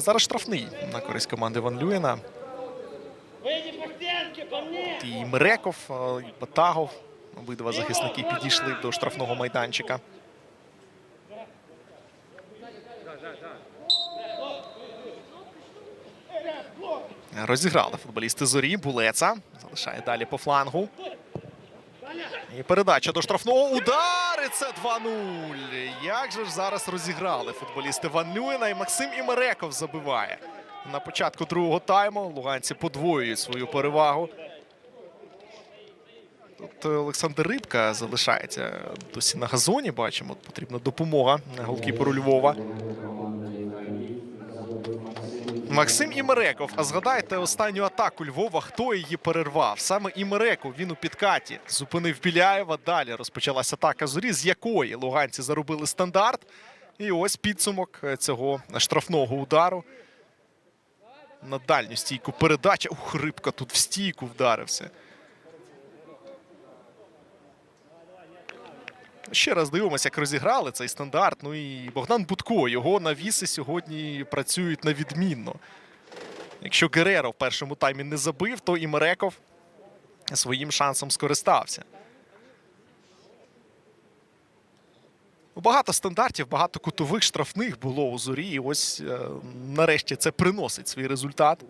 Зараз штрафний на користь команди Ван Люєна. І Миреков, е, і Батагов. Обидва захисники підійшли до штрафного майданчика. Розіграли футболісти зорі. Булеца залишає далі по флангу. І передача до штрафного удари. Це 2-0. Як же ж зараз розіграли футболісти Ван Люїна і Максим Імереков забиває. На початку другого тайму луганці подвоюють свою перевагу. Тут Олександр Рибка залишається досі на газоні. Бачимо, потрібна допомога голкіперу Львова. Максим Імереков. А згадайте останню атаку Львова. Хто її перервав? Саме Імереков. Він у підкаті зупинив Біляєва. Далі розпочалася атака зорі, з якої луганці заробили стандарт. І ось підсумок е, цього штрафного удару. На дальню стійку передача. Ух, рибка тут в стійку вдарився. Ще раз дивимося, як розіграли цей стандарт. Ну і Богдан Будко. Його навіси сьогодні працюють на відмінно. Якщо Гереро в першому таймі не забив, то і Мереков своїм шансом скористався. Ну, Багато стандартів, багато кутових штрафних було у зорі. І ось е, нарешті це приносить свій результат.